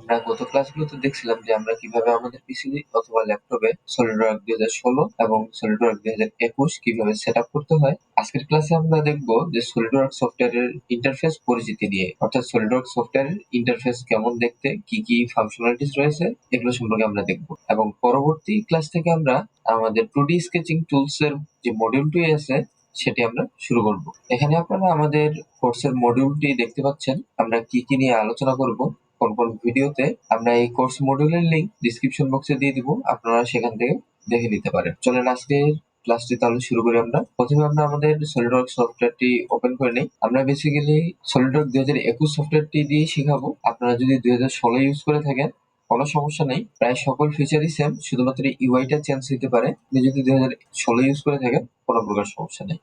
আমরা গত ক্লাসগুলোতে দেখছিলাম যে আমরা কীভাবে আমাদের পিসি অথবা ল্যাপটপে সলিডওয়ার্ক দুই হাজার ষোলো এবং সলিডওয়ার্ক দুই হাজার একুশ কীভাবে সেট আপ করতে হয়। আজকের ক্লাসে আমরা দেখব যে সলিডওয়ার্ক সফটওয়্যারের ইন্টারফেস পরিচিতি নিয়ে, অর্থাৎ সলিডওয়ার্ক সফটওয়্যারের ইন্টারফেস কেমন দেখতে, কি কি ফাংশনালিটিস রয়েছে, এগুলো সম্পর্কে আমরা দেখব। এবং পরবর্তী ক্লাস থেকে আমরা আমাদের টু ডি স্কেচিং টুলস এর যে মডিউলটি আছে, সেটি আমরা শুরু করব। এখানে আপনারা আমাদের কোর্সের মডিউলটি দেখতে পাচ্ছেন। আমরা কি কি নিয়ে আলোচনা করব কোন কোন ভিডিওতে আমরা এই কোর্স মডিউলের লিংক ডিসক্রিপশন বক্সে দিয়ে দিব, আপনারা সেখান থেকে দেখে নিতে পারেন। চলেন আজকে ক্লাসটি তাহলে শুরু করি আমরা। প্রথমে আমরা আমাদের সলিডওয়ার্ক সফটওয়্যারটি ওপেন করে নিই। আমরা বেসিক্যালি সলিডওয়ার্ক দুই হাজার একুশ সফটওয়্যারটি দিয়ে শেখাবো। আপনারা যদি দুই হাজার ষোলো ইউজ করে থাকেন, কোনো সমস্যা নেই। প্রায় সকল ফিচারই সেম শুধুমাত্র ইউআইটা চেঞ্জ হতে পারে। আপনি যদি দুই হাজার ষোলো ইউজ করে থাকেন, কোনো প্রকার সমস্যা নেই।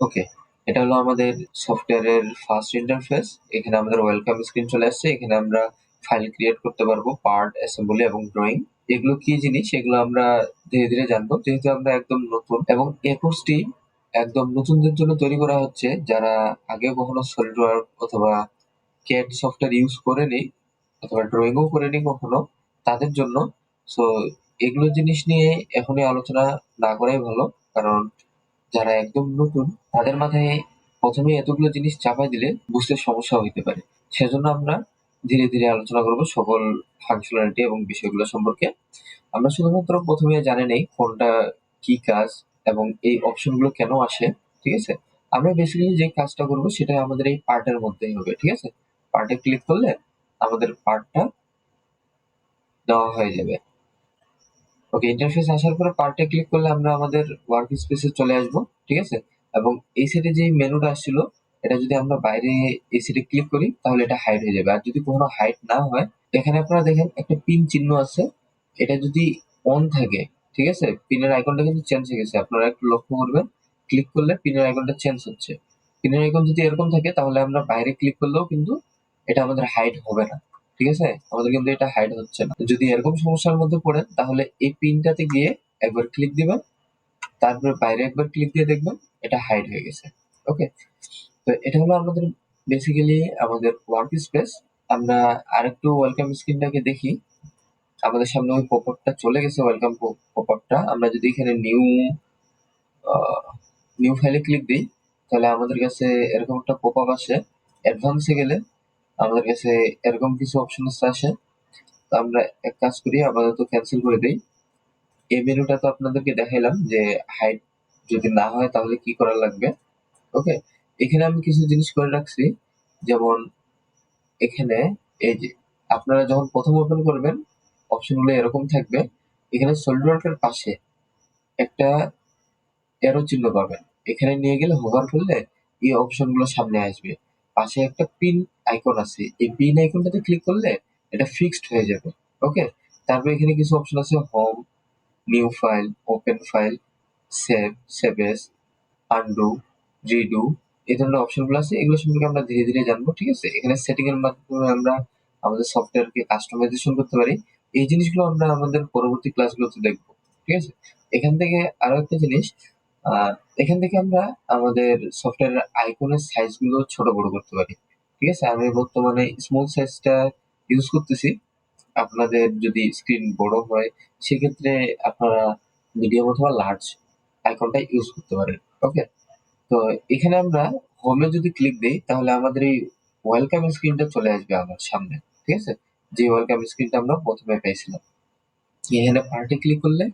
ওকে এটা হলো আমাদের সফটওয়্যারের ফার্স্ট ইন্টারফেস এখানে আমাদের ওয়েলকাম স্ক্রিন চলে আসছে। এখানে আমরা ফাইল ক্রিয়েট করতে পারব পার্ট অ্যাসেম্বলি এবং ড্রয়িং এগুলো কি জিনিস? এগুলো আমরা ধীরে ধীরে জানব। যেহেতু আমরা একদম নতুন এবং এই কোর্সটি একদম নতুনদের জন্য তৈরি করা হচ্ছে, যারা আগে কখনো সলিডওয়ার্ক অথবা ক্যাড সফটওয়্যার ইউজ করেনি, অথবা ড্রয়িংও করেনি কখনো, তাদের জন্য। সো এগুলো জিনিস নিয়ে এখনই আলোচনা না করাই ভালো, কারণ যারা একদম নতুন, তাদের মাথায় প্রথমে এতগুলো জিনিস চাপাই দিলে বুঝতে সমস্যা হইতে পারে। সেজন্য আমরা ধীরে ধীরে আলোচনা করব সকল ফাংশনালিটি এবং বিষয়গুলো সম্পর্কে। আমরা শুধুমাত্র প্রথমে জানে নেই কোনটা কি কাজ এবং এই অপশনগুলো কেন আসে, ঠিক আছে? আমরা বেসিক্যালি যে কাজটা করব সেটা আমাদের এই পার্টের মধ্যেই হবে, ঠিক আছে? পার্টে ক্লিক করলে আমাদের পার্টটা দেওয়া হয়ে যাবে। ওকে ইন্টারফেস আসার পরে পার্টে ক্লিক করলে আমরা আমাদের ওয়ার্ক স্পেসে চলে আসব, ঠিক আছে? এবং এই সাইডে যে মেনুটা আসছিল, এটা যদি আমরা বাইরে এই সাইডে ক্লিক করি, তাহলে এটা হাইড হয়ে যাবে। আর যদি কোনো হাইড না হয়, এখানে আপনারা দেখেন একটা পিন চিহ্ন আছে। এটা যদি অন থাকে, ঠিক আছে? পিনের আইকনটা কিন্তু চেঞ্জ হয়ে গেছে। আপনারা একটু লক্ষ্য করবেন ক্লিক করলে পিনের আইকনটা চেঞ্জ হচ্ছে। পিনের আইকন যদি এরকম থাকে, তাহলে আমরা বাইরে ক্লিক করলেও কিন্তু এটা আমাদের হাইড হবে না। ঠিক আছে? আমাদের কিন্তু এটা হাইড হচ্ছে না। যদি এরকম সমস্যার মধ্যে পড়েন, তাহলে এই পিনটাতে গিয়ে একবার ক্লিক দিবেন। তারপরে বাইরে একবার ক্লিক দিয়ে দেখবেন, এটা হাইড হয়ে গেছে। ওকে তো এটা হলো আমাদের বেসিক্যালি আমাদের ওয়ার্ক স্পেস আমরা আরেকটু ওয়েলকাম স্ক্রিনটাকে দেখি। আমাদের সামনে ওই পপআপটা চলে গেছে ওয়েলকাম পপআপটা আমরা যদি এখানে নিউ নিউ ফাইলে ক্লিক দিই, তাহলে আমাদের কাছে এরকম একটা পপআপ আসে। অ্যাডভান্সে গেলে আমাদের কাছে এরকম কিছু অপশন আসে, তো আমরা এক কাজ করি, আপাতত ক্যান্সেল করে দিই। এই মেনুটা তো আপনাদেরকে দেখাইলাম যে হাইট যদি না হয় তাহলে কি করা লাগবে ওকে এখানে আমি কিছু জিনিস করে রাখছি, যেমন এখানে এই যে আপনারা যখন প্রথম ওপেন করবেন অপশনগুলো এরকম থাকবে, এখানে সলিডওয়ার্কের পাশে একটা এরো চিহ্ন পাবেন। এখানে নিয়ে গেলে হোভার করলে এই অপশনগুলো সামনে আসবে। পাশে একটা পিন আইকন আছে। এই পিন আইকনটাতে ক্লিক করলে এটা ফিক্সড হয়ে যাবে। ওকে তারপর এখানে কিছু অপশন আছে home new file open file save save as undo redo এই ধরনের অপশনগুলো আছে, এগুলো সম্পর্কে আমরা ধীরে ধীরে জানব, ঠিক আছে? এখানে সেটিং এর মাধ্যমে আমরা আমাদের সফটওয়্যারকে কাস্টমাইজেশন করতে পারি। এই জিনিসগুলো আমরা আমাদের পরবর্তী ক্লাসগুলোতে দেখব, ঠিক আছে? এখান থেকে আরও একটা জিনিস এখান থেকে আমরা আমাদের সফটওয়্যারের আইকনের সাইজগুলো ছোট বড় করতে পারি। ঠিক আছে? আমি বর্তমানে স্মল সাইজটা ইউজ করতেছি। আপনাদের যদি স্ক্রিন বড় হয়, সেক্ষেত্রে আপনারা মিডিয়াম অথবা লার্জ আইকনটা ইউজ করতে পারেন। ওকে তো এখানে আমরা হোমে যদি ক্লিক দিই, তাহলে আমাদের এই ওয়েলকাম স্ক্রিনটা চলে আসবে আমার সামনে। ঠিক আছে? যে ওয়েলকাম স্ক্রিনটা আমরা প্রথমে পেয়েছিলাম এখানে পার্টি ক্লিক করলে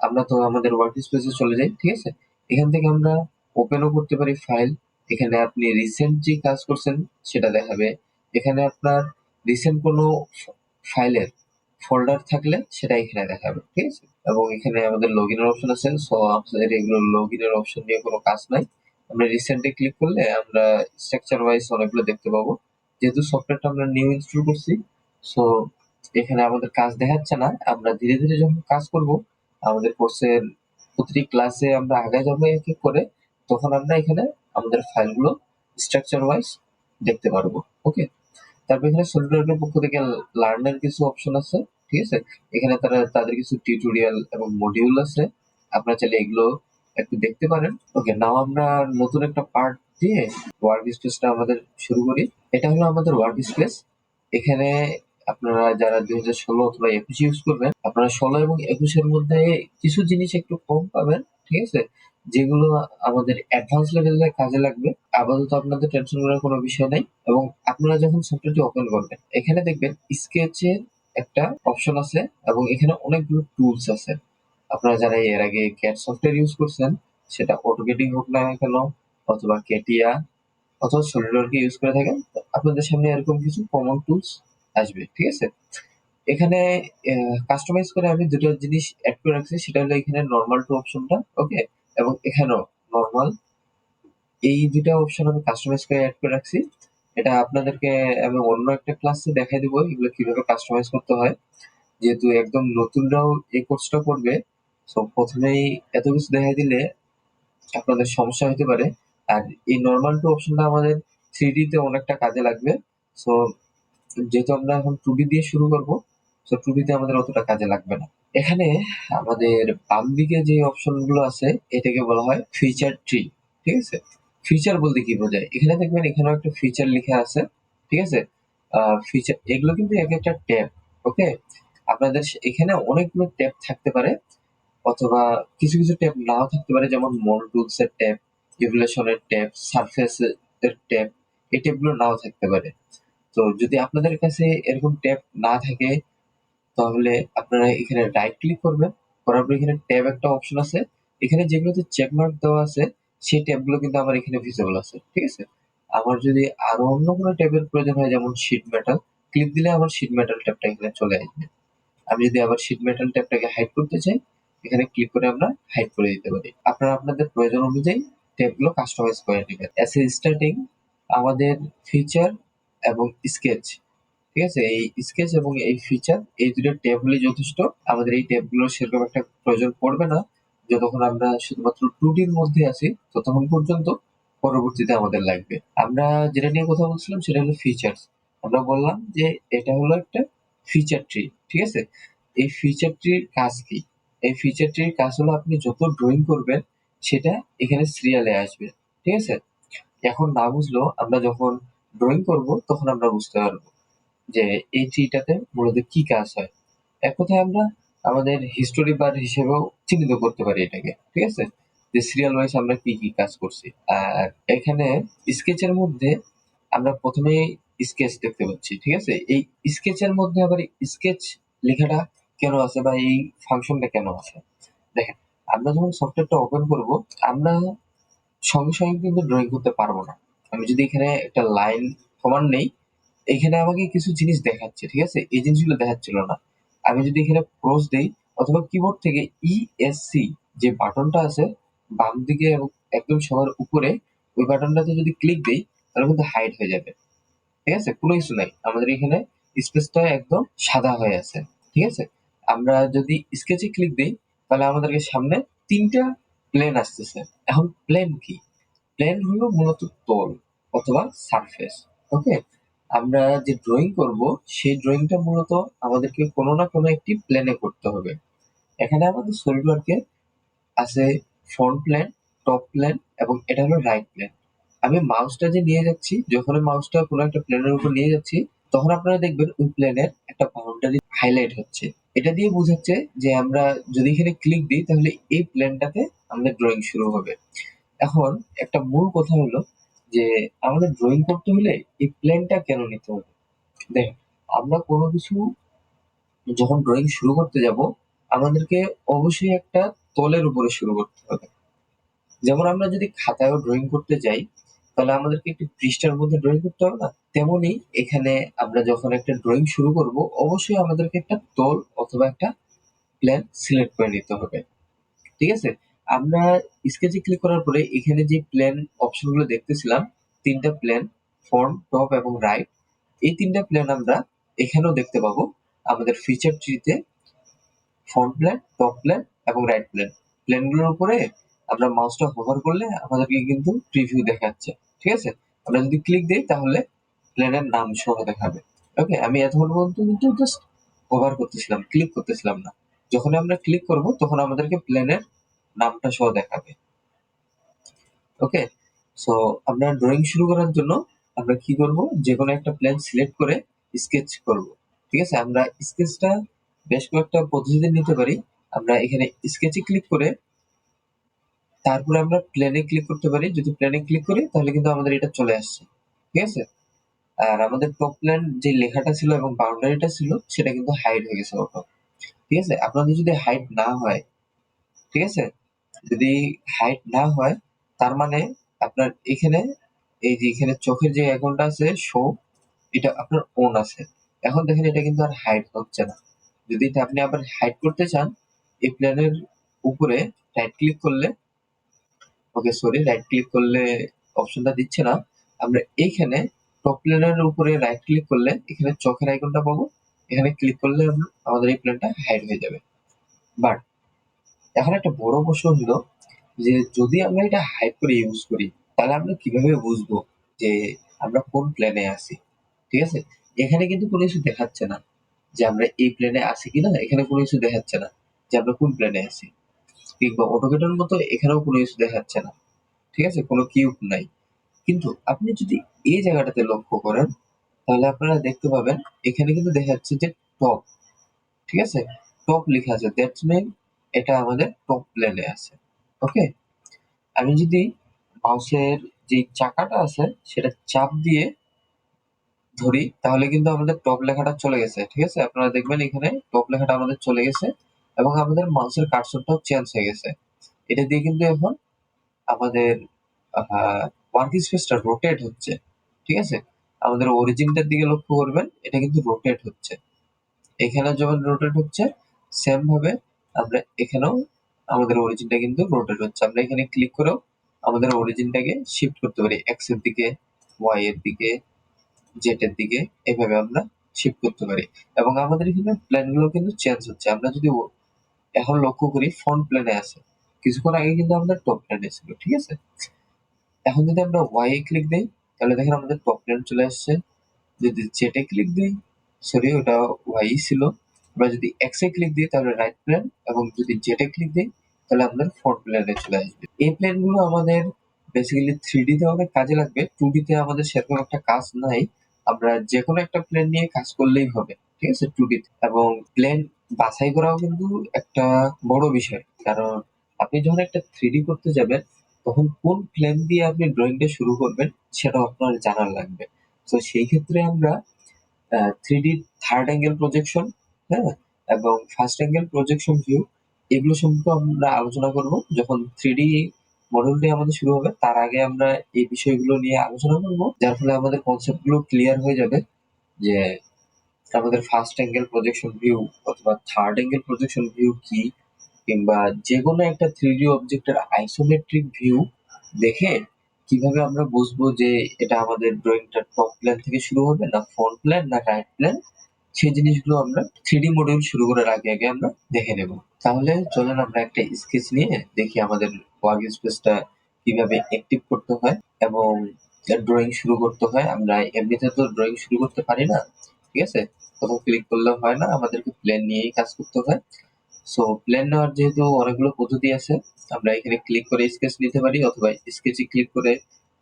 আমরা তো আমাদের ওয়ার্ক স্পেসে চলে যাই। ঠিক আছে? এখান থেকে আমরা ওপেনও করতে পারি ফাইল এখানে আপনি রিসেন্ট যে কাজ করছেন, সেটা দেখাবে। এখানে আপনার রিসেন্ট কোনো ফাইলের ফোল্ডার থাকলে সেটা এখানে দেখাবে, ঠিক আছে? এবং এখানে আমাদের লগ ইনের অপশন আছে। সো আমাদের এগুলো লগ ইনের অপশন নিয়ে কোনো কাজ নাই। আমরা রিসেন্টে ক্লিক করলে আমরা স্ট্রাকচার ওয়াইজ অনেকগুলো দেখতে পাবো। যেহেতু সফটওয়্যারটা আমরা নিউ ইনস্টল করছি সো এখানে আমাদের কাজ দেখাচ্ছে না। আমরা ধীরে ধীরে যখন কাজ করব, আমাদের কোর্সের প্রতিটি ক্লাসে আমরা আগে যাব এক এক করে, তখন আমরা এখানে আমাদের ফাইলগুলো স্ট্রাকচার ওয়াইজ দেখতে পারব ওকে তারপর এখানে সলিডওয়ার্কের পক্ষ থেকে লার্নের কিছু অপশন আছে, ঠিক আছে? এখানে তারা, তাদের কিছু টিউটোরিয়াল এবং মডিউল আছে, আপনারা চাইলে এগুলো একটু দেখতে পারেন ওকে নাও আমরা নতুন একটা পার্ট দিয়ে ওয়ার্ক স্পেসটা আমাদের শুরু করি। এটা হলো আমাদের ওয়ার্ক স্পেস এখানে আপনারা যারা দুই হাজার ষোলো অথবা একুশ ইউজ করবেন, আপনারা ষোলো এবং একুশের মধ্যে কিছু জিনিস একটু কম পাবেন, ঠিক আছে? যেগুলো আমাদের অ্যাডভান্স লেভেলে কাজে লাগবে। আপাতত আপনাদের টেনশন করার কোনো বিষয় নাই এবং আপনারা যখন সফটওয়্যারটি ওপেন করবেন, এখানে দেখবেন স্কেচের একটা অপশন আছে এবং এখানে অনেকগুলো টুলস আছে। আপনারা যারা এর আগে ক্যাট সফটওয়্যার ইউজ করছেন, সেটা অটোকেটিং হোক না কেন, অথবা কেটিয়া অথবা সলিডওয়ার্কে ইউজ করে থাকেন, আপনাদের সামনে এরকম কিছু কমন টুলস আসবে, ঠিক আছে? এখানে কাস্টমাইজ করে আমি দুটো জিনিস অ্যাড করে রাখছি, সেটা হলো এখানে নর্মাল টু অপশনটা ওকে এবং এখানেও নর্মাল এই দুটা অপশন আমি কাস্টমাইজ করে অ্যাড করে রাখছি। এটা আপনাদেরকে আমি অন্য একটা ক্লাসে দেখাই দিব, এগুলো কীভাবে কাস্টমাইজ করতে হয়। যেহেতু একদম নতুনরাও এই কোর্সটা করবে সো প্রথমেই এত কিছু দেখাই দিলে আপনাদের সমস্যা হতে পারে। আর এই নর্মাল টু অপশনটা আমাদের থ্রি ডিতে অনেকটা কাজে লাগবে সো যেহেতু আমরা এখন টুডি দিয়ে শুরু করব তো টু তে আমাদের অতটা কাজে লাগবে না। এখানে আমাদের বাম দিকে যে অপশনগুলো আছে, এটাকে বলা হয় ফিচার ট্রি ঠিক আছে? ফিচার বলতে কি বোঝায়? এখানে দেখবেন এখানেও একটা ফিচার লেখা আছে, ঠিক আছে? ফিচার এগুলো কিন্তু এক একটা ট্যাব, ওকে? আপনাদের এখানে অনেকগুলো ট্যাব থাকতে পারে, অথবা কিছু কিছু ট্যাব নাও থাকতে পারে, যেমন মল টুলস এর ট্যাব ইভুলেশনের ট্যাব সারফেস এর ট্যাব, এই ট্যাবগুলো নাও থাকতে পারে। তো যদি আপনাদের কাছে এরকম ট্যাব না থাকে, তাহলে আপনারা এখানে রাইট ক্লিক করবেন। করার পর এখানে ট্যাব একটা অপশন আছে। এখানে যেগুলোতে চেক মার্ক দেওয়া আছে, সেই ট্যাবগুলো কিন্তু আমার এখানে ভিজিবল আছে, ঠিক আছে? আমার যদি আরও অন্য কোনো ট্যাবের প্রয়োজন হয়, যেমন শিট মেটাল ক্লিক দিলে আমার শিট মেটাল ট্যাবটা এখানে চলে আসবে। আমি যদি আবার শিট মেটাল ট্যাবটাকে হাইড করতে চাই, এখানে ক্লিক করে আমরা হাইড করে দিতে পারি। আপনারা আপনাদের প্রয়োজন অনুযায়ী ট্যাবগুলো কাস্টমাইজ করে নেবেন। অ্যাস এ স্টার্টিং আমাদের ফিচার এবং স্কেচ ঠিক আছে? এই স্কেচ এবং এই ফিচার এই দুটো ট্যাব হলেই যথেষ্ট। আমাদের এই ট্যাবগুলো সেরকম একটা প্রয়োজন পড়বে না। যতক্ষণ আমরা শুধুমাত্র টু ডির মধ্যে আছি, ততক্ষণ পর্যন্ত পরবর্তীতে আমাদের লাগবে। আমরা যেটা নিয়ে কথা বলছিলাম, সেটা হলো ফিচার্স আমরা বললাম যে এটা হলো একটা ফিচার ট্রি ঠিক আছে? এই ফিচার ট্রির কাজ কি? এই ফিচার ট্রির কাজ হলো আপনি যত ড্রয়িং করবেন, সেটা এখানে সিরিয়ালে আসবে, ঠিক আছে? এখন না বুঝলেও আমরা যখন ড্রয়িং করব, তখন আমরা বুঝতে পারব যে এই ট্রিটাতে মূলত কি কাজ হয়। এক কথায় আমরা আমাদের হিস্টোরি বার হিসেবেও চিহ্নিত করতে পারি এটাকে, ঠিক আছে? যে সিরিয়াল ওয়াইজ আমরা কি কি কাজ করছি। আর এখানে স্কেচের মধ্যে আমরা প্রথমেই স্কেচ দেখতে পাচ্ছি, ঠিক আছে? এই স্কেচের মধ্যে আবার স্কেচ লেখাটা কেন আছে বা এই ফাংশনটা কেন আছে? দেখেন, আমরা যখন সফটওয়্যারটা ওপেন করব, আমরা সঙ্গে সঙ্গে কিন্তু ড্রয়িং করতে পারব না। আমি যদি এখানে একটা লাইন কমান্ড নেই, এখানে আমাকে কিছু জিনিস দেখাচ্ছে, ঠিক আছে? এই জিনিসগুলো দেখাচ্ছিল না। আমি যদি এখানে ক্রস দেই, অথবা কিবোর্ড থেকে ইএসসি যে বাটনটা আছে, বাম দিকে একদম সবার উপরে, ওই বাটনটাতে যদি ক্লিক দেই, তাহলে কিন্তু হাইড হয়ে যাবে। ঠিক আছে? কোনো কিছু নাই। আমাদের এখানে স্পেসটা একদম সাদা হয়ে আছে। ঠিক আছে? আমরা যদি স্কেচে ক্লিক দিই, তাহলে আমাদেরকে সামনে তিনটা প্লেন আসতেছে। এখন প্লেন কি? প্লেন হলো মূলত তল অথবা সারফেস ওকে আমরা যে ড্রয়িং করব, সেই ড্রয়িংটা মূলত আমাদেরকে কোনো না কোনো একটি প্লেনে করতে হবে। এখানে আমাদের সলিডওয়ার্কে আছে ফ্রন্ট প্লেন টপ প্লেন এবং এটা হলো রাইট প্লেন আমি মাউসটা যে নিয়ে যাচ্ছি, যখন মাউসটা কোনো একটা প্লেনের উপর নিয়ে যাচ্ছি, তখন আপনারা দেখবেন ওই প্লেনের একটা বাউন্ডারি হাইলাইট হচ্ছে। এটা দিয়ে বোঝাচ্ছে যে আমরা যদি এখানে ক্লিক দিই, তাহলে এই প্লেনটাতে আমাদের ড্রয়িং শুরু হবে। এখন একটা মূল কথা হলো যে, আমাদের ড্রয়িং করতে হলে এই প্ল্যানটা কেন নিতে হবে? দেখ, আমরা কোনো কিছু যখন ড্রয়িং শুরু করতে যাব, আমাদেরকে অবশ্যই একটা তলের উপরে শুরু করতে হবে। যেমন আমরা যদি খাতায়ও ড্রয়িং করতে যাই, তাহলে আমাদেরকে একটি পৃষ্ঠার মধ্যে ড্রয়িং করতে হবে না? তেমনি এখানে আমরা যখন একটা ড্রয়িং শুরু করব, অবশ্যই আমাদেরকে একটা তল অথবা একটা প্ল্যান সিলেক্ট করে নিতে হবে। ঠিক আছে? আমরা স্কেচে ক্লিক করার পরে এখানে যে প্ল্যান অপশনগুলো দেখতেছিলাম, তিনটা প্ল্যান ফ্রন্ট টপ এবং রাইট এই তিনটা প্ল্যান আমরা এখানেও দেখতে পাবো। আমাদের ফিচার ট্রিতে ফ্রন্ট প্ল্যান টপ প্ল্যান এবং রাইট প্ল্যান প্ল্যানগুলোর উপরে আমরা মাউসটা হোভার করলে আমাদেরকে কিন্তু প্রিভিউ দেখাচ্ছে, ঠিক আছে? আমরা যদি ক্লিক দিই তাহলে প্ল্যানের নাম সহ দেখাবে। ওকে আমি এতক্ষণ পর্যন্ত কিন্তু জাস্ট হোভার করতেছিলাম ক্লিক করতেছিলাম না। যখন আমরা ক্লিক করব, তখন আমাদেরকে প্ল্যানের নামটা সহ দেখাবে। ওকে সো আমরা ড্রয়িং শুরু করার জন্য আমরা কি করব? যে কোনো একটা প্ল্যান সিলেক্ট করে স্কেচ করব। ঠিক আছে? আমরা স্কেচটা বেশ কয়েকটা পদ্ধতিতে নিতে পারি। আমরা এখানে স্কেচে ক্লিক করে তারপরে আমরা প্লেনে ক্লিক করতে পারি। যদি প্লেনে ক্লিক করি, তাহলে কিন্তু আমাদের এটা চলে আসছে। ঠিক আছে? আর আমাদের টপ প্ল্যান যে লেখাটা ছিল এবং বাউন্ডারিটা ছিল, সেটা কিন্তু হাইড হয়ে গেছে অটো ঠিক আছে? আপনাদের যদি হাইড না হয়, ঠিক আছে? যদি হাইট না হয়, তার মানে আপনার এখানে, এই যে এখানে চোখের যে আইকনটা আছে শো এটা আপনার ওন আছে। এখন দেখেন এটা কিন্তু আর হাইট হচ্ছে না। যদি এটা আপনি আবার হাইড করতে চান, এই প্ল্যানের উপরে রাইট ক্লিক করলে ওকে সরি রাইট ক্লিক করলে অপশনটা দিচ্ছে না। আমরা এইখানে টপ প্ল্যানের উপরে রাইট ক্লিক করলে, এখানে চোখের আইকনটা পাবো। এখানে ক্লিক করলে আমাদের এই প্ল্যানটা হাইড হয়ে যাবে। বাট এখন একটা বড় প্রশ্ন হলো যে যদি আমরা এটা হাইড করে ইউজ করি, তাহলে আমরা কীভাবে বুঝব যে আমরা কোন প্ল্যানে আছি? ঠিক আছে? এখানে কিন্তু কোনো কিছু দেখাচ্ছে না যে আমরা এই প্ল্যানে আছি কিনা, এখানে কোনো কিছু দেখাচ্ছে না যে আমরা কোন প্ল্যানে আছি। কিংবা অটোকেটের মতো এখানেও কোনো কিছু দেখাচ্ছে না। ঠিক আছে? কোনো কিউব নাই। কিন্তু আপনি যদি এই জায়গাটাতে লক্ষ্য করেন, তাহলে আপনারা দেখতে পাবেন, এখানে কিন্তু দেখা যাচ্ছে যে টপ ঠিক আছে? টপ লেখা আছে। দ্যাটস মিন এটা আমাদের টপ প্লেনে আছে ওকে আমি যদি মাউসের যে চাকাটা আছে, সেটা চাপ দিয়ে ধরি, তাহলে কিন্তু আমাদের টপ লেখাটা চলে গেছে, ঠিক আছে? আপনারা দেখবেন এখানে টপ লেখাটা আমাদের চলে গেছে এবং আমাদের মাউসের কার্সরটাও চেঞ্জ হয়ে গেছে। এটা দিয়ে কিন্তু এখন আমাদের ওয়ার্ক স্পেসটা রোটেট হচ্ছে, ঠিক আছে? আমাদের অরিজিনটার দিকে লক্ষ্য করবেন, এটা কিন্তু রোটেট হচ্ছে। এখানে যখন রোটেট হচ্ছে সেম ভাবে আমরা এখানেও আমাদের অরিজিনটা কিন্তু রোটেট হচ্ছে। আমরা এখানে ক্লিক করেও আমাদের অরিজিনটাকে শিফট করতে পারি। এক্সের দিকে ওয়াই এর দিকে জেড এর দিকে, এভাবে আমরা শিফট করতে পারি। এবং আমাদের এখানে প্ল্যানগুলো কিন্তু চেঞ্জ হচ্ছে। আমরা যদি এখন লক্ষ্য করি ফ্রন্ট প্ল্যানে আছে। কিছুক্ষণ আগে কিন্তু আমাদের টপ প্ল্যানে ছিল, ঠিক আছে? এখন যদি আমরা ওয়াই ক্লিক দিই, তাহলে দেখেন আমাদের টপ প্ল্যান চলে আসছে। যদি এ ক্লিক দিই সরি ওটা ওয়াই ছিল। আমরা যদি এক্স ক্লিক দিই, তাহলে রাইট প্ল্যান এবং যদি এ ক্লিক দিই, তাহলে আমাদের ফ্রন্ট প্ল্যানে চলে আসবে। এই প্ল্যানগুলো আমাদের বেসিক্যালি থ্রি ডি তে অনেক কাজে লাগবে। টু ডি তে আমাদের সেরকম একটা কাজ নাই। আমরা যে কোনো একটা প্ল্যান নিয়ে কাজ করলেই হবে, ঠিক আছে? টু ডি এবং প্ল্যান বাছাই করাও কিন্তু একটা বড় বিষয়। কারণ আপনি যখন একটা থ্রি ডি করতে যাবেন, তখন কোন প্ল্যান দিয়ে আপনি ড্রয়িংটা শুরু করবেন, সেটাও আপনার জানার লাগবে। তো সেই ক্ষেত্রে আমরা three D third angle projection হ্যাঁ এবং ফার্স্ট অ্যাঙ্গেল প্রজেকশন ভিউ এগুলো সম্পর্কে আমরা আলোচনা করব। যখন থ্রি ডি মডেলটি আমাদের শুরু হবে, তার আগে আমরা এই বিষয়গুলো নিয়ে আলোচনা করব, যার ফলে আমাদের কনসেপ্টগুলো ক্লিয়ার হয়ে যাবে যে আমাদের ফার্স্ট অ্যাঙ্গেল প্রজেকশন ভিউ অথবা থার্ড অ্যাঙ্গেল প্রজেকশন ভিউ কি, কিংবা যে কোনো একটা থ্রিডি অবজেক্টের আইসোমেট্রিক ভিউ দেখে কীভাবে আমরা বুঝব যে এটা আমাদের ড্রয়িংটা টপ প্ল্যান থেকে শুরু হবে, না ফ্রন্ট প্ল্যান না রাইট প্ল্যান সেই জিনিসগুলো আমরা থ্রিডি মডিউল শুরু করার আগে আগে আমরা দেখে নেব। তাহলে চলুন আমরা একটা স্কেচ নিয়ে দেখি আমাদের ওয়ার্ক স্পেসটা কীভাবে অ্যাক্টিভ করতে হয় এবং ড্রয়িং শুরু করতে হয়। আমরা এমনিতে তো ড্রয়িং শুরু করতে পারি না, ঠিক আছে? কোথাও ক্লিক করলে হয় না, আমাদেরকে প্ল্যান নিয়েই কাজ করতে হয়। সো প্ল্যান নেওয়ার যেহেতু অনেকগুলো পদ্ধতি আছে, আমরা এখানে ক্লিক করে স্কেচ নিতে পারি অথবা স্কেচে ক্লিক করে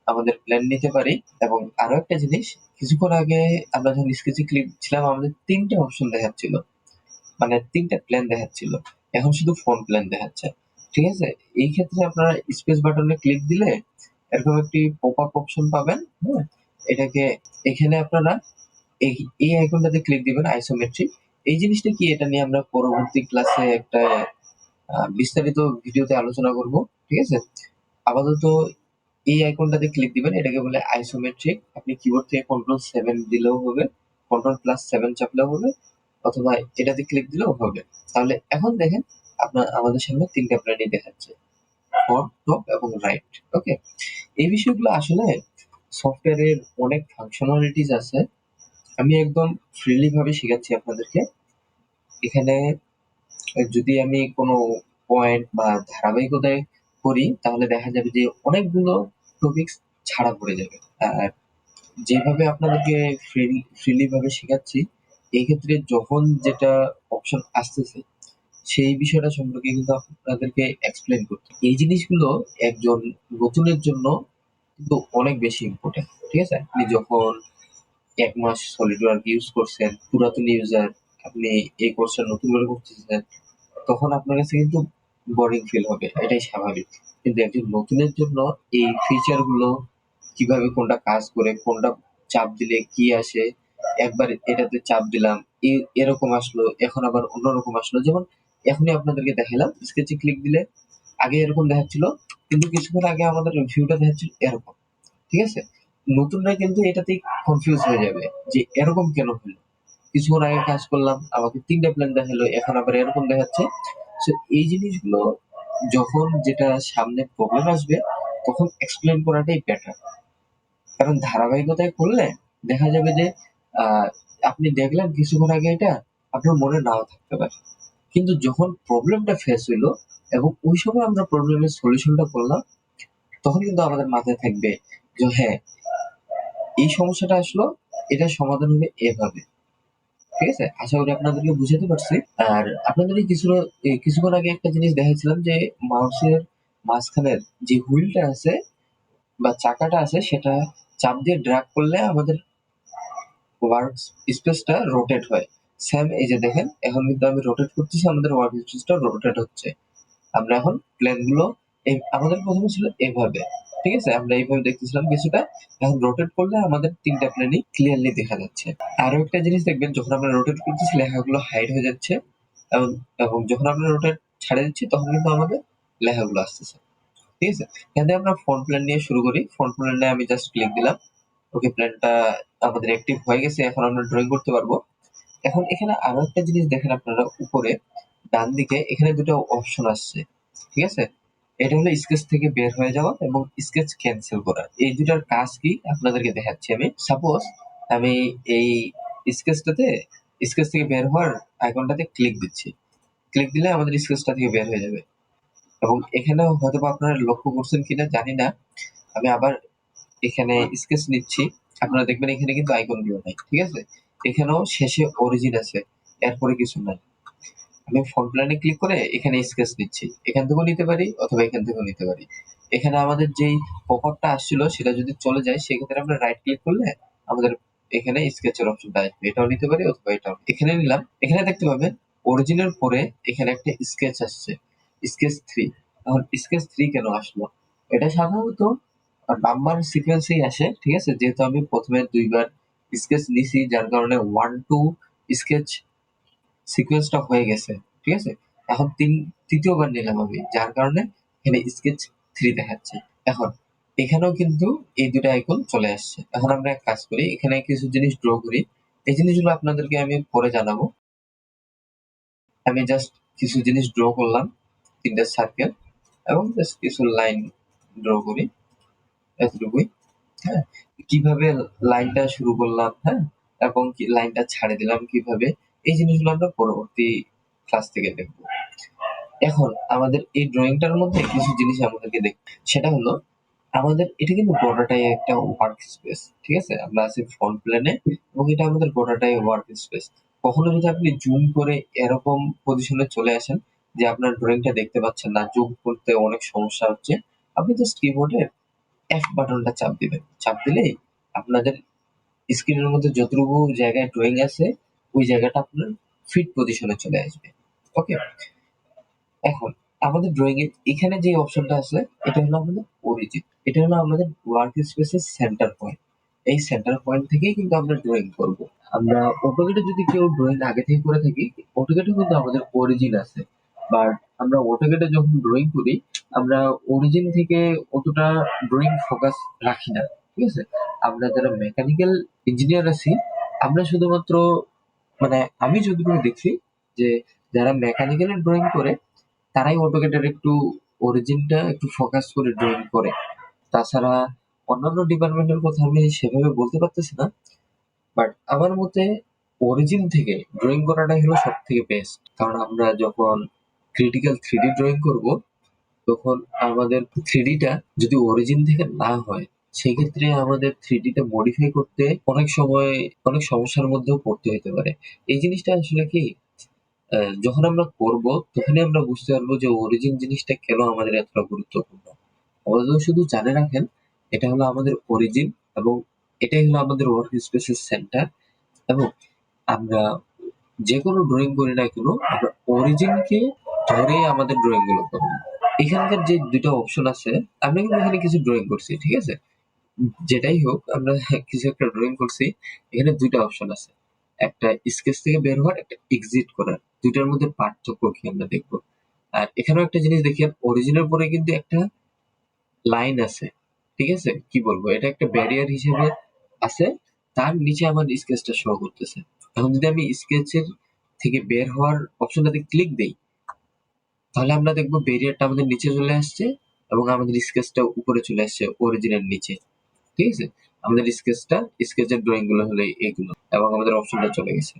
আমাদের প্ল্যান নিতে পারি এবং আরও একটা জিনিস, কিছুক্ষণ আগে আমরা যখন স্কেচে ক্লিক ছিলাম, আমাদের তিনটে অপশন দেখাচ্ছিল। মানে তিনটা প্ল্যান দেখাচ্ছিল। এখন শুধু ফোন প্ল্যান দেখাচ্ছে। ঠিক আছে? এই ক্ষেত্রে আপনারা স্পেস বাটনে ক্লিক দিলে এরকম একটি পপ আপ অপশন পাবেন হ্যাঁ? এটাকে এখানে আপনারা এই এই আইকনটাতে ক্লিক দিবেন আইসোমেট্রিক এই জিনিসটা কি? এটা নিয়ে আমরা পরবর্তী ক্লাসে একটা বিস্তারিত ভিডিওতে আলোচনা করব। ঠিক আছে? আপাতত এই আইকনটাতে ক্লিক দিবেন, এটাকে বলে আইসোমেট্রিক আপনি কিবোর্ড থেকে কন্ট্রোল সেভেন দিলেও হবে কন্ট্রোল প্লাস সেভেন চাপলেও হবে, অথবা এটাতে ক্লিক দিলেও হবে। তাহলে এখন দেখেন, আপনার, আমাদের সামনে তিনটা প্ল্যানই দেখাচ্ছে ফ্রন্ট টপ এবং রাইট ওকে এই বিষয়গুলো আসলে সফটওয়্যারের অনেক ফাংশনালিটিস আছে। আমি একদম ফ্রিলি ভাবে শেখাচ্ছি আপনাদেরকে। এখানে যদি আমি কোনো পয়েন্ট বা ধারাবাহিকতায় করি তাহলে দেখা যাবে যে অনেকগুলো টপিকস ছাড়া পড়ে যাবে। আর যেভাবে আপনাদেরকে ফ্রিলি ভাবে শেখাচ্ছি এই ক্ষেত্রে যখন যেটা অপশন আসতেছে, সেই বিষয়টা সম্পর্কে কিন্তু আপনাদেরকে এক্সপ্লেন করতে এই জিনিসগুলো একজন নতুনের জন্য কিন্তু অনেক বেশি ইম্পর্টেন্ট ঠিক আছে? আপনি যখন এক মাস সলিডওয়ার্ক ইউজ করছেন, পুরাতন ইউজার আপনি এই কোর্সটা নতুন করে করতেছেন, তখন আপনার কাছে কিন্তু বোরিং ফিল হবে, এটাই স্বাভাবিক। কিন্তু একজন নতুনের জন্য এই ফিচারগুলো কীভাবে কোনটা কাজ করে, কোনটা চাপ দিলে কি আসে, একবার এটাতে চাপ দিলাম এরকম আসলো, এখন আবার অন্যরকম আসলো। যেমন এখনই আপনাদেরকে দেখালাম স্কেচে ক্লিক দিলে আগে এরকম দেখাচ্ছিল, কিন্তু কিছুক্ষণ আগে আমাদের ভিউটা দেখাচ্ছিল এরকম, ঠিক আছে? নতুনরা কিন্তু এটাতেই কনফিউজ হয়ে যাবে যে এরকম কেন হলো? কিছুক্ষণ আগে কাজ করলাম, আমাকে তিনটা প্ল্যান দেখাল, এখন আবার এরকম দেখাচ্ছে তো এই জিনিসগুলো, যখন যেটা সামনে প্রবলেম আসবে, তখন এক্সপ্লেন করাটাই বেটার কারণ ধারাবাহিকতায় করলে দেখা যাবে যে আপনি দেখলেন কিছুক্ষণ আগে এটা, আপনার মনে নাও থাকতে পারে। কিন্তু যখন প্রবলেমটা ফেস হইল এবং ওই সময় আমরা প্রবলেমের সলিউশনটা করলাম, তখন কিন্তু আমাদের মাথায় থাকবে যে হ্যাঁ এই সমস্যাটা আসলো, এটা সমাধান হবে এভাবে। ঠিক আছে? আশা করি আপনাদেরকে বুঝাতে পারছি। আর আপনাদেরকে কিছু কিছুক্ষণ আগে একটা জিনিস দেখাইছিলাম যে মাউসের মাঝখানের যে হুইলটা আছে বা চাকাটা আছে, সেটা চাপ দিয়ে ড্রাগ করলে আমাদের ওয়ার্ক স্পেসটা রোটেট হয়। সেম এই যে দেখেন, এখন কিন্তু আমি রোটেট করতেছি, আমাদের ওয়ার্ক স্পেসটা রোটেট হচ্ছে। আমরা এখন প্ল্যানগুলো এই- আমাদের প্রথমে ছিল এভাবে। ঠিক আছে? আমরা এইভাবে দেখতেছিলাম কিছুটা। এখন রোটেট করলে আমাদের তিনটা প্ল্যানই ক্লিয়ারলি দেখা যাচ্ছে। আরও একটা জিনিস দেখবেন, যখন আমরা রোটেট করতেছি, লেখাগুলো হাইড হয়ে যাচ্ছে। এবং এবং যখন আমরা রোটেট ছাড়ে দিচ্ছি, তখন কিন্তু আমাদের লেখাগুলো আসতেছে। ঠিক আছে? এখান আমরা ফ্রন্ট প্ল্যান নিয়ে শুরু করি। ফ্রন্ট প্ল্যানে আমি জাস্ট ক্লিক দিলাম। ওকে প্ল্যানটা আমাদের অ্যাক্টিভ হয়ে গেছে। এখন আমরা ড্রয়িং করতে পারব। এখন এখানে আরও একটা জিনিস দেখেন আপনারা উপরে। ডান দিকে এখানে দুটো অপশন আসছে। ঠিক আছে? এটা হলো স্কেচ থেকে বের হয়ে যাওয়া এবং স্কেচ ক্যান্সেল করা। এই দুটার কাজ কি? আপনাদেরকে দেখাচ্ছি আমি। সাপোজ আমি এই স্কেচটাতে স্কেচ থেকে বের হওয়ার আইকনটাতে ক্লিক দিচ্ছি। ক্লিক দিলে আমাদের স্কেচটা থেকে বের হয়ে যাবে। এবং এখানে হয়তো আপনারা লক্ষ্য করছেন কিনা জানি না। আমি আবার এখানে স্কেচ নিচ্ছি। আপনারা দেখবেন এখানে কিন্তু আইকনগুলো নাই, ঠিক আছে? এখানেও শেষে অরিজিন আছে, এরপরে কিছু নাই। আমি ফ্রন্ট ক্লিক করে এখানে স্কেচ নিচ্ছি এখান থেকেও নিতে পারি অথবা এখান থেকেও নিতে পারি। এখানে আমাদের যেই পপ আপটা আসছিল সেটা যদি চলে যায়, সেক্ষেত্রে আমরা রাইট ক্লিক করলে আমাদের এখানে স্কেচের অপশনটা আসবে। এটাও নিতে পারি অথবা এটাও এখানে নিলাম। এখানে দেখতে পাবেন অরিজিনের পরে এখানে একটা স্কেচ আসছে। স্কেচ থ্রি এখন স্কেচ থ্রি কেন আসলো? এটা সাধারণত নাম্বার সিকোয়েন্সেই আসে, ঠিক আছে? যেহেতু আমি প্রথমে দুইবার স্কেচ নিছি, যার কারণে ওয়ান টু স্কেচ সিকোয়েন্সটা হয়ে গেছে, ঠিক আছে? এখন তিন, তৃতীয়বার নিলাম আমি, যার কারণে এখানে স্কেচ থ্রি দেখাচ্ছে। এখন, এখানেও কিন্তু এই দুটো আইকন চলে আসছে। এখন আমরা এক কাজ করি, এখানে কিছু জিনিস ড্র করি। এই জিনিসগুলো আপনাদেরকে আমি পরে জানাব। আমি জাস্ট কিছু জিনিস ড্র করলাম, তিনটা সার্কেল এবং জাস্ট কিছু লাইন ড্র করি, এতটুকুই হ্যাঁ? কীভাবে লাইনটা শুরু করলাম হ্যাঁ? এবং লাইনটা ছাড়ে দিলাম কীভাবে? এই জিনিসগুলো আমরা পরবর্তী ক্লাস থেকে দেখব। এখন আমাদের এই ড্রয়িংটার মধ্যে কিছু জিনিস আমাদেরকে দেখ সেটা হলো, আমাদের এটা কিন্তু গোটাটাই একটা ওয়ার্ক স্পেস ঠিক আছে? আমরা আছি ফ্রন্ট প্ল্যানে এবং এটা আমাদের গোটাটাই ওয়ার্ক স্পেস কখনো যদি আপনি জুম করে এরকম পজিশনে চলে আসেন যে আপনার ড্রয়িংটা দেখতে পাচ্ছেন না জুম করতে অনেক সমস্যা হচ্ছে, আপনি জাস্ট কিবোর্ডের এফ বাটনটা চাপ দিবেন। চাপ দিলেই আপনাদের স্ক্রিনের মধ্যে যতটুকু জায়গায় ড্রয়িং আছে ওই জায়গাটা আপনার ফিট পজিশনে চলে আসবে। ওকে এখন, আমাদের ড্রয়িং এর এখানে যে অপশনটা আছে এটা হলো আমাদের অরিজিন এটা হলো আমাদের ওয়ার্ক স্পেসের সেন্টার পয়েন্ট এই সেন্টার পয়েন্ট থেকেই কিন্তু আমরা ড্রয়িং করব। আমরা অটোকেটে যদি কেউ ড্রয়িং আগে থেকে করে থাকি অটোকেটে কিন্তু আমাদের অরিজিন আছে। বাট আমরা অটোকেটে যখন ড্রয়িং করি, আমরা অরিজিন থেকে অতটা ড্রয়িং ফোকাস রাখি না। ঠিক আছে? আমরা যারা মেকানিক্যাল ইঞ্জিনিয়ার আছি, আমরা শুধুমাত্র মানে আমি যতটুকু দেখছি যে যারা মেকানিক্যাল ড্রয়িং করে, তারাই অটোকেটের একটু অরিজিনটা একটু ফোকাস করে ড্রয়িং করে। তাছাড়া অন্যান্য ডিপার্টমেন্টের কথা আমি সেভাবে বলতে পারতেছি না বাট আমার মতে অরিজিন থেকে ড্রয়িং করাটাই হলো সব থেকে বেস্ট কারণ আমরা যখন ক্রিটিক্যাল থ্রিডি ড্রয়িং করব, তখন আমাদের থ্রিডিটা যদি অরিজিন থেকে না হয় সেই আমাদের আমাদের থ্রিডিটা মডিফাই করতে অনেক সময়, অনেক সমস্যার মধ্যেও পড়তে হতে পারে। এই জিনিসটা আসলে কি যখন আমরা করব, তখনই আমরা বুঝতে পারব যে অরিজিন জিনিসটা কেন আমাদের এতটা গুরুত্বপূর্ণ। আপাতত শুধু জানে রাখেন, এটা হলো আমাদের অরিজিন এবং এটাই হলো আমাদের ওয়ার্ক স্পেসের সেন্টার এবং আমরা যে কোনো ড্রয়িং করি না কেন, আমরা অরিজিনকে ধরেই আমাদের ড্রয়িংগুলো করব। এখানকার যে দুটো অপশন আছে, আমরা কিন্তু এখানে কিছু ড্রয়িং করছি, ঠিক আছে? যেটাই হোক, আমরা কিছু একটা ড্রয়িং করছি, এখানে দুইটা অপশন আছে। একটা স্কেচ থেকে বের হওয়ার, একটা এক্সিট করার। দুইটার মধ্যে পার্থক্য কি আমরা দেখব? আর এখানেও একটা জিনিস দেখেন অরিজিনের পরে কিন্তু একটা লাইন আছে। ঠিক আছে? কি বলব? এটা একটা ব্যারিয়ার হিসেবে আছে। তার নিচে আমার স্কেচটা শো করতেছে। এখন যদি আমি স্কেচের থেকে বের হওয়ার অপশনটাতে ক্লিক দেই, তাহলে আমরা দেখব ব্যারিয়ারটা আমাদের নিচে চলে আসছে এবং আমাদের স্কেচটা উপরে চলে আসছে অরিজিনের নিচে। ঠিক আছে? আমাদের স্কেচটা স্কেচের ড্রয়িংগুলো হলো এইগুলো এবং আমাদের অপশনটা চলে গেছে।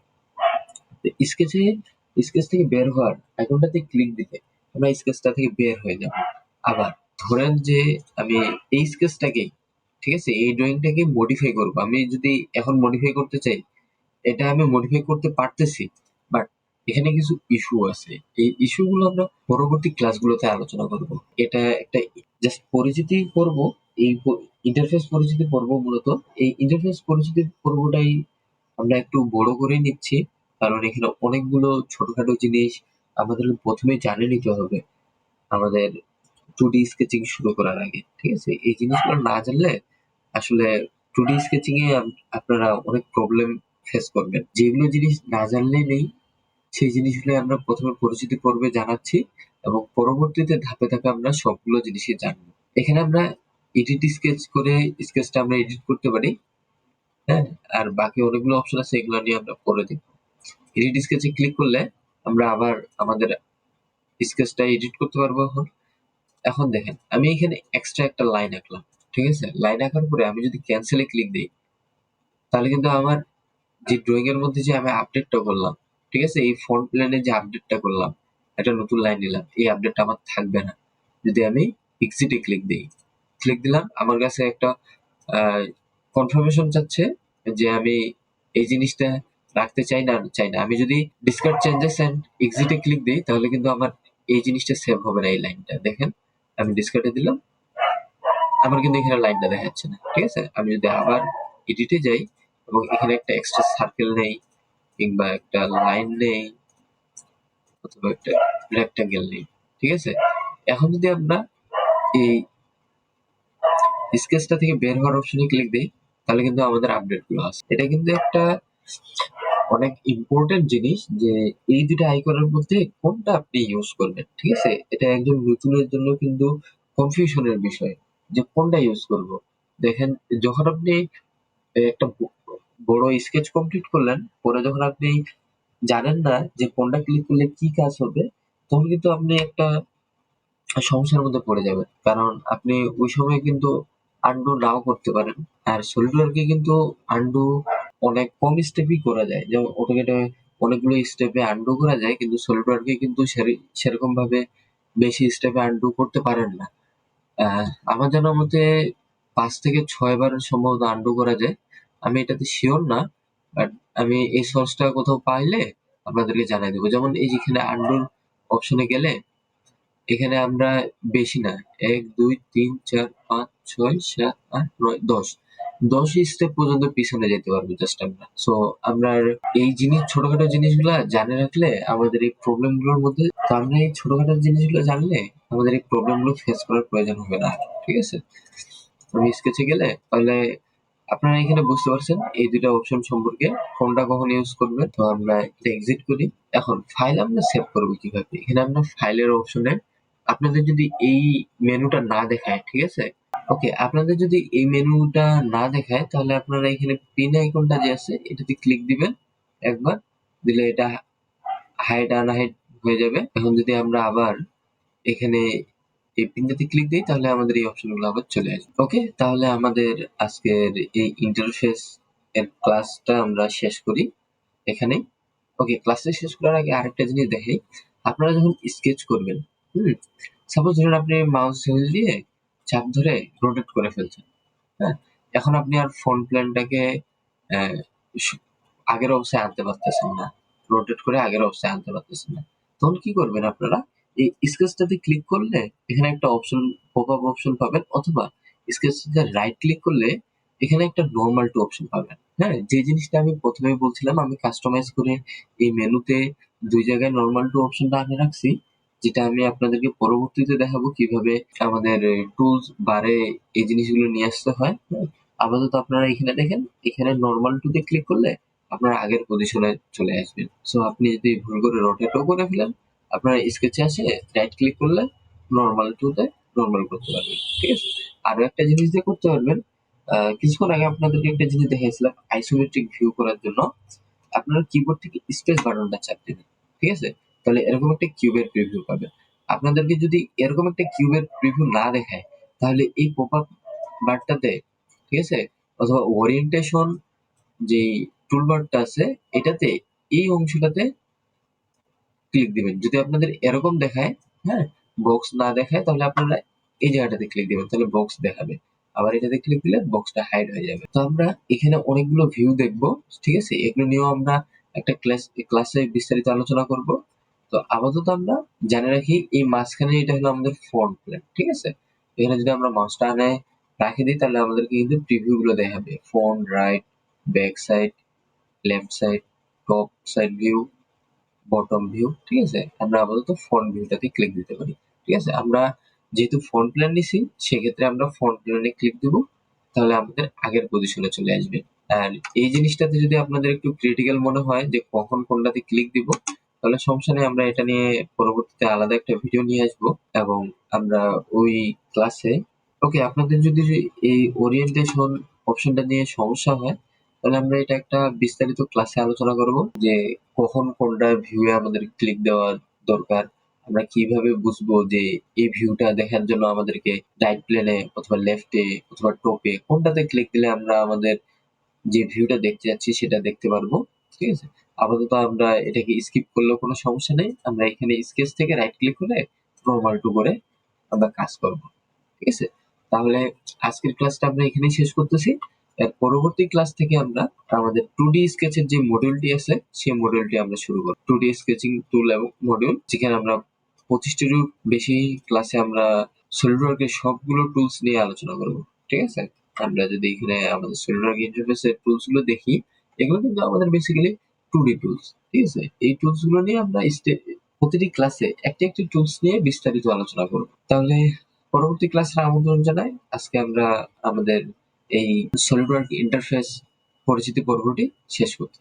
স্কেচে স্কেচ থেকে বের হওয়ার আইকনটাতে ক্লিক দিতে আমরা স্কেচটা থেকে বের হয়ে যাব। আবার ধরেন যে আমি এই স্কেচটাকে ঠিক আছে? এই ড্রয়িংটাকে মডিফাই করব। আমি যদি এখন মডিফাই করতে চাই, এটা আমি মডিফাই করতে পারতেছি এখানে কিছু ইস্যু আছে। এই ইস্যুগুলো আমরা পরবর্তী ক্লাসগুলোতে আলোচনা করব। এটা একটা জাস্ট পরিচিতি পর্ব। এই ইন্টারফেস পরিচিতি পর্ব মূলত। এই ইন্টারফেস পরিচিতি পর্বটাই আমরা একটু বড় করে নিচ্ছি। কারণ এখানে অনেকগুলো ছোটখাটো জিনিস আমাদের প্রথমে জানে নিতে হবে। আমাদের টু ডি স্কেচিং শুরু করার আগে, ঠিক আছে? এই জিনিসগুলো না জানলে আসলে টু ডি স্কেচিং এ আপনারা অনেক প্রবলেম ফেস করবেন। যেগুলো জিনিস না জানলে নেই সেই জিনিসগুলো আমরা প্রথমে পরিচিতি পর্বে জানাচ্ছি এবং পরবর্তীতে ধাপে ধাপে আমরা সবগুলো জিনিসই জানব। এখানে আমরা এডিট স্কেচ করে স্কেচটা আমরা এডিট করতে পারি হ্যাঁ? আর বাকি অনেকগুলো অপশন আছে, এগুলো নিয়ে আমরা পরে দেখব। এডিট স্কেচে ক্লিক করলে আমরা আবার আমাদের স্কেচটা এডিট করতে পারব এখন। এখন দেখেন, আমি এখানে এক্সট্রা একটা লাইন আঁকলাম, ঠিক আছে? লাইন আঁকার পরে আমি যদি ক্যান্সেলে ক্লিক দিই, তাহলে কিন্তু আমার যে ড্রয়িং এর মধ্যে যে আমি আপডেটটা করলাম ঠিক আছে? এই ফ্রন্ট প্ল্যানে যে আপডেটটা করলাম, একটা নতুন লাইন নিলাম, এই আপডেটটা আমার থাকবে না। যদি আমি এক্সিটে ক্লিক দিই ক্লিক দিলাম, আমার কাছে একটা কনফার্মেশন চাচ্ছে যে আমি এই জিনিসটা রাখতে চাই না চাই না। আমি যদি ডিসকার্ড চেঞ্জেস এন্ড এক্সিটে ক্লিক দিই, তাহলে কিন্তু আমার এই জিনিসটা সেভ হবে না এই লাইনটা দেখেন, আমি ডিসকার্ডে দিলাম, আমার কিন্তু এখানে লাইনটা দেখাচ্ছে না, ঠিক আছে? আমি যদি আবার এডিটে যাই এবং এখানে একটা এক্সট্রা সার্কেল নেই কিংবা একটা লাইন নেই অথবা একটা রেক্টাঙ্গেল নেই, ঠিক আছে? এখন যদি আমরা এই স্কেচটা থেকে বের হওয়ার অপশনে ক্লিক দিই, তাহলে কিন্তু আমাদের আপডেটগুলো আছে এটা কিন্তু একটা অনেক ইম্পর্টেন্ট জিনিস যে এই দুটো আইকনের মধ্যে কোনটা আপনি ইউজ করবেন, ঠিক আছে? এটা একজন নতুনের জন্য কিন্তু কনফিউশনের বিষয় যে কোনটা ইউজ করব। দেখেন, যখন আপনি একটা বড় স্কেচ কমপ্লিট করলেন, পরে যখন আপনি জানেন না যে কোনটা ক্লিক করলে কি কাজ হবে, তখন কিন্তু আপনি একটা সমস্যার মধ্যে পড়ে যাবেন। কারণ আপনি ওই সময় কিন্তু আন্ডু নাও করতে পারেন। আর সলিডওয়ার্কে কিন্তু আন্ডু অনেক কম স্টেপই করা যায়। যেমন অটোকেটে অনেকগুলো স্টেপে আন্ডু করা যায়, কিন্তু সলিডওয়ার্কে কিন্তু সেরে- সেরকম ভাবে বেশি স্টেপে আন্ডু করতে পারেন না। আমার জানার মতে পাঁচ থেকে ছয় বার সম্ভবত আন্ডু করা যায়। আমি এটাতে শিওর না বাট আমি এই সোর্সটা কোথাও পাইলে আপনাদেরকে জানাই দেবো। যেমন এই যেখানে আন্ডুর অপশনে গেলে, এখানে আমরা বেশি না, এক, দুই, তিন, চার, পাঁচ, ছয়, সাত, আট, নয়, দশ। দশ স্টেপ পর্যন্ত পিছনে যেতে পারব জাস্ট আমরা। সো আমরা এই জিনিস, ছোটখাটো জিনিসগুলা জানে রাখলে আমাদের এই প্রবলেমগুলোর মধ্যে আমরা এই ছোটখাটো জিনিসগুলো জানলে আমাদের এই প্রবলেমগুলো ফেস করার প্রয়োজন হবে না, ঠিক আছে? আমি স্কেচে গেলে তাহলে আপনারা এখানে বুঝতে পারছেন, এই দুটো অপশন সম্পর্কে কোনটা কখন ইউজ করবেন তো আমরা এটা এক্সিট করি। এখন ফাইল আমরা সেভ করব কীভাবে? এখানে আমরা ফাইলের অপশনে আপনাদের যদি এই মেনুটা না দেখায়, ঠিক আছে? ওকে আপনাদের যদি এই মেনুটা না দেখায়, তাহলে আপনারা এখানে পিন আইকনটা যে আছে, এটাতে ক্লিক দিবেন। একবার, দিলে এটা হাইড আনহাইড হয়ে যাবে। এখন যদি আমরা আবার এখানে এই পিনটাতে ক্লিক দিই, তাহলে আমাদের এই অপশনগুলো আবার চলে আসবে। ওকে তাহলে আমাদের আজকের এই ইন্টারফেস এর ক্লাসটা আমরা শেষ করি এখানে ওকে ক্লাসটা শেষ করার আগে আরেকটা জিনিস দেখাই আপনারা যখন স্কেচ করবেন, হুম? সাপোজ ধরুন আপনি মাউস হুইল দিয়ে চাপ ধরে রোটেট করে ফেলছেন হ্যাঁ? এখন আপনি আর ফোন প্ল্যানটাকে আগের অবস্থায় আনতে পারতেছেন না। রোটেট করে আগের অবস্থায় আনতে পারতেছেন না। তখন কি করবেন আপনারা? এই স্কেচটাতে ক্লিক করলে এখানে একটা অপশন পপ আপ অপশন পাবেন অথবা স্কেচটাতে রাইট ক্লিক করলে এখানে একটা নর্মাল টু অপশন পাবেন। হ্যাঁ যে জিনিসটা আমি প্রথমে বলছিলাম আমি কাস্টমাইজ করে এই মেনুতে দুই জায়গায় নর্মাল টু অপশনটা আনে রাখছি যেটা আমি আপনাদেরকে পরবর্তীতে দেখাবো কীভাবে আমাদের টুলস বারে এই জিনিসগুলো নিয়ে আসতে হয়। হ্যাঁ, আপাতত আপনারা এখানে দেখেন এখানে নর্মাল টুতে ক্লিক করলে আপনার আগের পজিশনে চলে আসবেন। সো আপনি যদি ভুল করে রোটেটও করে ফেলেন আপনার স্কেচে আসে রাইট ক্লিক করলে নর্মাল টুতে নর্মাল করতে পারবেন, ঠিক আছে? আরও একটা জিনিস দিয়ে করতে পারবেন কিছুক্ষণ আগে আপনাদেরকে একটা জিনিস দেখাইছিলাম আইসোমেট্রিক ভিউ করার জন্য। আপনার কিবোর্ড থেকে স্পেস বাটনটা চাপ দেবেন ঠিক আছে? তাহলে এরকম একটা কিউবের প্রিভিউ পাবেন। আপনাদেরকে যদি এরকম একটা কিউবের প্রিভিউ না দেখায়, তাহলে এই পপ আপ বারটাতে ঠিক আছে? অথবা ওরিয়েন্টেশন যে টুলবারটা আছে, এটাতে এই অংশটাতে ক্লিক দিবেন। যদি আপনাদের এরকম দেখায় হ্যাঁ বক্স না দেখায়, তাহলে আপনারা এই জায়গাটাতে ক্লিক দিবেন, তাহলে বক্স দেখাবে। আবার এটাতে ক্লিক দিলে বক্সটা হাইড হয়ে যাবে। তো আমরা এখানে অনেকগুলো ভিউ দেখব, ঠিক আছে? এগুলো নিয়েও আমরা একটা ক্লাস ক্লাসে বিস্তারিত আলোচনা করব। তো আপাতত আমরা জানে রাখি, এই মাঝখানে এটা হলো আমাদের ফ্রন্ট প্ল্যান ঠিক আছে? এখানে যদি আমরা মাউসটা আনে রাখি দিই, তাহলে আমাদেরকে কিন্তু প্রিভিউ গুলো দেখাবে। Front right back side left side top side view bottom view ঠিক আছে? আমরা আপাতত ফ্রন্ট ভিউটাতে ক্লিক দিতে পারি, ঠিক আছে? আমরা যেহেতু ফ্রন্ট প্ল্যান নিছি, সেক্ষেত্রে আমরা ফ্রন্ট প্ল্যানে ক্লিক দেব, তাহলে আমাদের আগের পজিশনে চলে আসবে। আর এই জিনিসটাতে যদি আপনাদের একটু ক্রিটিক্যাল মনে হয় যে কখন কোনটাতে ক্লিক দিব, তাহলে সমস্যা নেই, আমরা এটা নিয়ে পরবর্তীতে আলাদা একটা ভিডিও নিয়ে আসব এবং আমরা ওই ক্লাসে ওকে আপনাদের যদি এই ওরিয়েন্টেশন অপশনটা নিয়ে সমস্যা হয় তাহলে আমরা এটা একটা বিস্তারিত ক্লাসে আলোচনা করব যে কখন কোনটা ভিউয়ে আমাদের ক্লিক দেওয়া দরকার, আমরা কীভাবে বুঝব যে এই ভিউটা দেখার জন্য আমাদেরকে রাইট প্লেনে অথবা লেফটে অথবা টপে কোনটাতে ক্লিক দিলে আমরা আমাদের যে ভিউটা দেখতে যাচ্ছি সেটা দেখতে পারব, ঠিক আছে? আপাতত আমরা এটাকে স্কিপ করলেও কোনো সমস্যা নেই, আমরা এখানে স্কেচ থেকে রাইট ক্লিক করে নর্মাল টু করে আমরা কাজ করব, ঠিক আছে? তাহলে আজকের ক্লাসটা আমরা এখানেই শেষ করতেছি। এর পরবর্তী ক্লাস থেকে আমরা আমাদের টু ডি স্কেচের যে মডিউলটি আছে, সেই মডিউলটি আমরা শুরু করব। টু ডি স্কেচিং টুল এবং মডিউল যেখানে আমরা পঁচিশটিরও বেশি ক্লাসে আমরা সলিডওয়ার্কের সবগুলো টুলস নিয়ে আলোচনা করব। ঠিক আছে? আমরা যদি এখানে আমাদের সলিডওয়ার্ক ইন্টারফেসের টুলসগুলো দেখি, এগুলো কিন্তু আমাদের বেসিক্যালি টু ডি টুলস ঠিক আছে? এই টুলসগুলো নিয়ে আমরা প্রতিটি ক্লাসে একটি একটি টুলস নিয়ে বিস্তারিত আলোচনা করব। তাহলে পরবর্তী ক্লাসের আমন্ত্রণ জানাই। আজকে আমরা আমাদের এই সলিডওয়ার্ক ইন্টারফেস পরিচিতি পর্বটি শেষ করতেছি।